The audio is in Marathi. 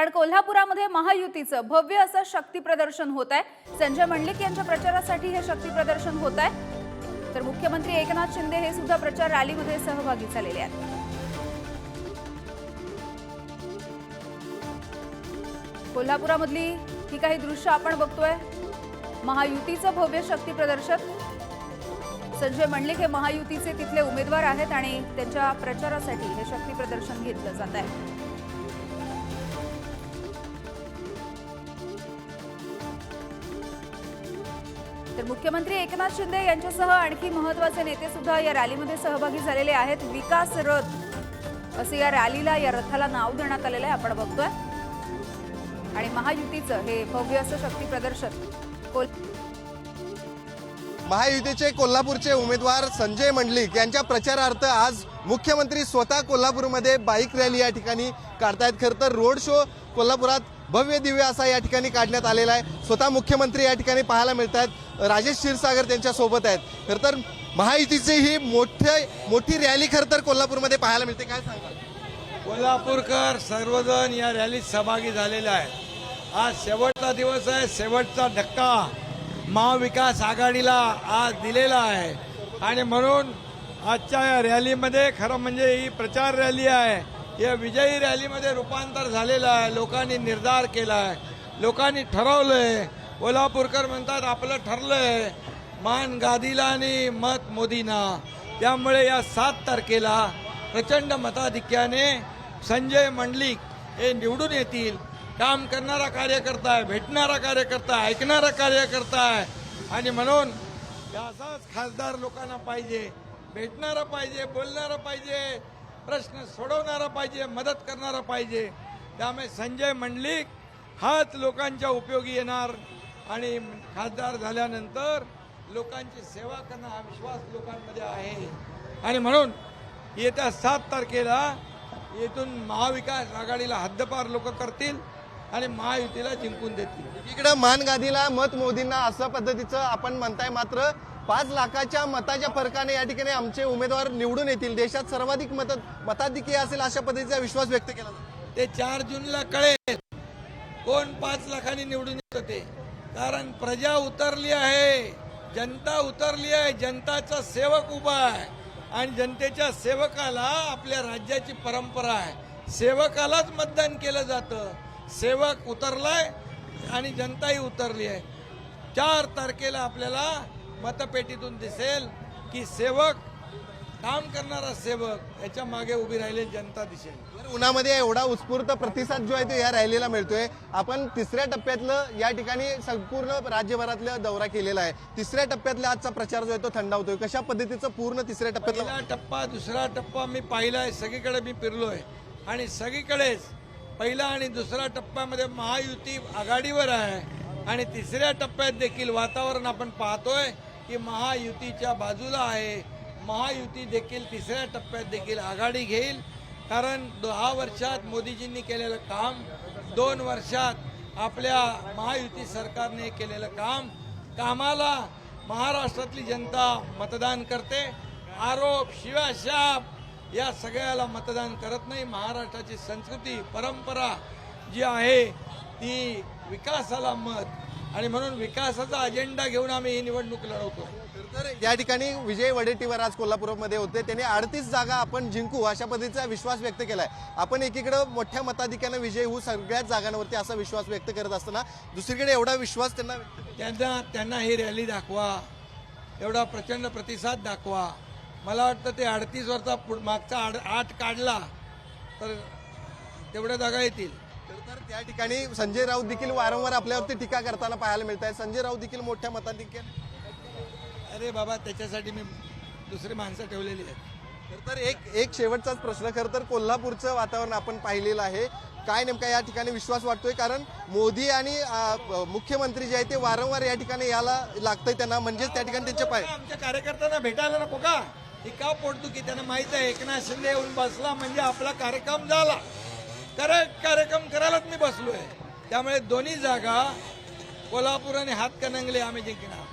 कारण कोल्हापुरामध्ये महायुतीचं भव्य असं शक्ती प्रदर्शन होत आहे. संजय मंडलिक यांच्या प्रचारासाठी हे शक्ती प्रदर्शन होत आहे. तर मुख्यमंत्री एकनाथ शिंदे हे सुद्धा प्रचार रॅलीमध्ये सहभागी झालेले आहेत. कोल्हापुरामधली ही काही दृश्य आपण बघतोय. महायुतीचं भव्य शक्ती प्रदर्शन. संजय मंडलिक हे महायुतीचे तिथले उमेदवार आहेत आणि त्यांच्या प्रचारासाठी हे शक्ती प्रदर्शन घेतलं जात आहे. तर मुख्यमंत्री एकनाथ शिंदे यांच्यासह आणखी महत्त्वाचे नेते सुद्धा या रॅलीमध्ये सहभागी झालेले आहेत. विकास रथ असं या रॅलीला या रथाला नाव देण्यात आलेलं आहे. आपण बघतोय. आणि महायुतीचं हे भव्य असं शक्ती प्रदर्शन. कोल महायुतीचे कोल्हापूरचे उमेदवार संजय मंडलिक यांच्या प्रचारार्थ आज मुख्यमंत्री स्वतः कोल्हापूरमध्ये बाईक रॅली या ठिकाणी काढतायत. खरं तर रोड शो कोल्हापुरात भव्य दिव्य असा या ठिकाणी काढण्यात आलेला आहे. स्वतः मुख्यमंत्री या ठिकाणी पाहायला मिळत आहेत राजेश क्षीरसागर त्यांच्यासोबत आहेत. खरं तर महायुतीची ही मोठे मोठी रॅली खरं तर कोल्हापूरमध्ये पाहायला मिळते. काय सांगाल? कोल्हापूरकर सर्वजण या रॅलीत सहभागी झालेले आहेत. आज शेवटचा दिवस आहे. शेवटचा धक्का महाविकास आघाडीला आज दिलेला आहे. आणि म्हणून आजच्या या रॅलीमध्ये खरं म्हणजे ही प्रचार रॅली आहे. या विजयी रॅलीमध्ये रूपांतर झालेलं आहे. लोकांनी निर्धार केला आहे लोकांनी ठरवलं आहे कोल्हापूरकर म्हणतात आपलं ठरलं आहे मान गादीला आणि मत मोदींना. त्यामुळे या सात तारखेला प्रचंड मताधिक्याने संजय मंडलिक हे निवडून येतील. काम करणारा कार्यकर्ता आहे भेटणारा कार्यकर्ता आहे ऐकणारा कार्यकर्ता आहे. आणि म्हणून असाच खासदार लोकांना पाहिजे. भेटणारा पाहिजे बोलणारा पाहिजे. प्रश्न सोडवणारा पाहिजे मदत करणारा पाहिजे. त्यामुळे संजय मंडलिक हाच लोकांच्या उपयोगी येणार. आणि खासदार झाल्यानंतर लोकांची सेवा करणं हा विश्वास लोकांमध्ये आहे. आणि म्हणून येत्या सात तारखेला येथून महाविकास आघाडीला हद्दपार लोक करतील आणि महायुतीला जिंकून देतील. इकडं मान गांधीला मत मोदींना असं पद्धतीचं आपण म्हणताय मात्र पाच लाखाच्या मताच्या फरकाने या ठिकाणी आमचे उमेदवार निवडून येतील. देशात सर्वाधिक मत मताधिक्य असेल अशा पद्धतीचा विश्वास व्यक्त केला जातो. ते चार जूनला कळेल कोण पाच लाखाने निवडून येत होते. कारण प्रजा उतरली आहे जनता उतरली आहे जनताचा सेवक उभा आहे. आणि जनतेच्या सेवकाला आपल्या राज्याची परंपरा आहे. सेवकालाच मतदान केलं जातं. सेवक उतरलाय आणि जनताही उतरली आहे. चार तारखेला आपल्याला मतपेटीतून दिसेल की सेवक काम करणारा सेवक याच्या मागे उभी राहिलेली जनता दिसेल. तर उन्हामध्ये एवढा उत्स्फूर्त प्रतिसाद जो आहे तो या रॅलीला मिळतोय. आपण तिसऱ्या टप्प्यातलं या ठिकाणी संपूर्ण राज्यभरातलं दौरा केलेला आहे. तिसऱ्या टप्प्यातला आजचा प्रचार जो आहे तो थंडावतोय कशा पद्धतीचं पूर्ण तिसऱ्या टप्प्यातलं पहिला टप्पा दुसरा टप्पा मी पाहिलाय. सगळीकडे मी फिरलोय. आणि सगळीकडेच पहिला आणि दुसरा टप्प्यामध्ये महायुती आघाडीवर आहे. आणि तिसऱ्या टप्प्यात देखील वातावरण आपण पाहतोय. की महायुतीच्या बाजूला आहे. महायुती देखील तिसऱ्या टप्प्यात देखील आघाडी घेईल. कारण दहा वर्षात मोदीजींनी केलेलं काम दोन वर्षात आपल्या महायुती सरकारने केलेलं काम कामाला महाराष्ट्रातली जनता मतदान करते. आरोप शिवाशाप या सगळ्याला मतदान करत नाही. महाराष्ट्राची संस्कृती परंपरा जी आहे ती विकासाला मत आणि म्हणून विकासाचा अजेंडा घेऊन आम्ही ही निवडणूक लढवतो. तर या ठिकाणी विजय वडेट्टीवार आज कोल्हापूरमध्ये होते. त्यांनी अडतीस जागा आपण जिंकू अशा पद्धतीचा विश्वास व्यक्त केलाय. आपण एकीकडे मोठ्या मताधिक्यानं विजय होऊ सगळ्याच जागांवरती असा विश्वास व्यक्त करत असताना दुसरीकडे एवढा विश्वास त्यांना त्यांना त्यांना ही रॅली दाखवा. एवढा प्रचंड प्रतिसाद दाखवा. मला वाटतं ते अडतीस वर्षा पुढ- मागचा आड आठ काढला तर तेवढ्या जागा येतील. तर- त्या ठिकाणी संजय राऊत देखील वारंवार आपल्यावरती टीका करताना पाहायला मिळत आहे. संजय राऊत देखील मोठ्या मताधिक्य अरे बाबा त्याच्यासाठी मी दुसरी माणसं ठेवलेली आहेत. तर- तर एक एक शेवटचाच प्रश्न. खरं तर कोल्हापूरचं वातावरण आपण पाहिलेलं आहे. काय नेमका या ठिकाणी विश्वास वाटतोय? कारण मोदी आणि मुख्यमंत्री जे आहे ते वारंवार या ठिकाणी याला लागतंय त्यांना. म्हणजेच त्या ठिकाणी त्यांचे पाय आमच्या कार्यकर्त्यांना भेटायला नको का? ही का पोटतो की त्यांना माहीत आहे एकनाथ शिंदे येऊन बसला म्हणजे आपला कार्यक्रम झाला. करेक्ट कार्यक्रम करायलाच मी बसलो आहे त्यामुळे दोन्ही जागा कोल्हापूर आणि हातकणंगले आम्ही जिंकणार.